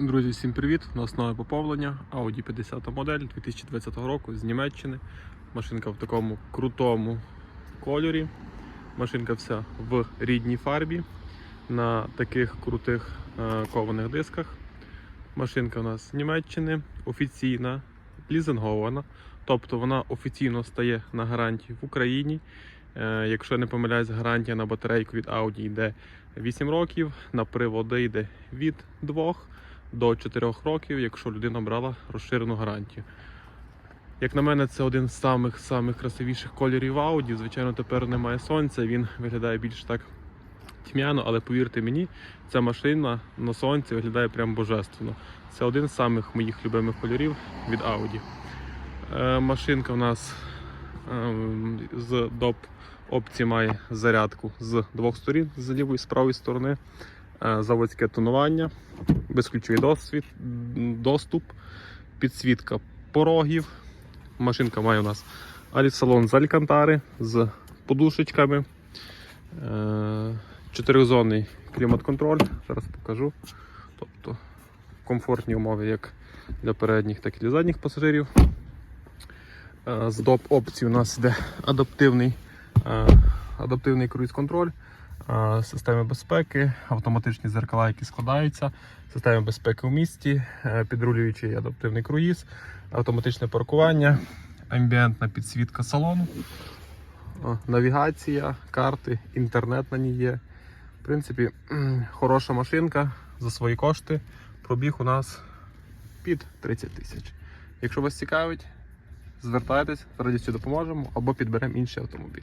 Друзі, всім привіт! У нас нове поповнення Audi 50 модель 2020 року з Німеччини. Машинка в такому крутому кольорі. Машинка вся в рідній фарбі на таких крутих е, кованих дисках. Машинка у нас з Німеччини, офіційна, лізингована. Тобто вона офіційно стає на гарантії в Україні. Е, Якщо не помиляюсь, гарантія на батарейку від Audi йде 8 років, на приводи йде від 2 до 4 років, якщо людина брала розширену гарантію. Як на мене, це один з самих самих красивіших кольорів Audi. Звичайно, тепер немає сонця, він виглядає більш так тьмяно, але повірте мені, ця машина на сонці виглядає прям божественно. Це один з самих моїх любимих кольорів від Audi. Е, машинка у нас ем, з доп опції має зарядку з двох сторін, з лівої і з правої сторони. Е, Заводське тонування, безключовий досвід, доступ, підсвітка порогів. Машинка має у нас салон з алькантари з подушечками. Е, Чотиризонний клімат-контроль. Зараз покажу. Тобто комфортні умови як для передніх, так і для задніх пасажирів. Е, З доп опцій у нас йде адаптивний, адаптивний круїз-контроль, системи безпеки, автоматичні зеркала, які складаються, системи безпеки у місті, е, підрулюючий адаптивний круїз, автоматичне паркування, амбієнтна підсвітка салону, е, навігація, карти, інтернет на ній є. В принципі, хороша машинка за свої кошти. Пробіг у нас під 30 тисяч. Якщо вас цікавить, звертайтесь, радістю допоможемо або підберемо інший автомобіль.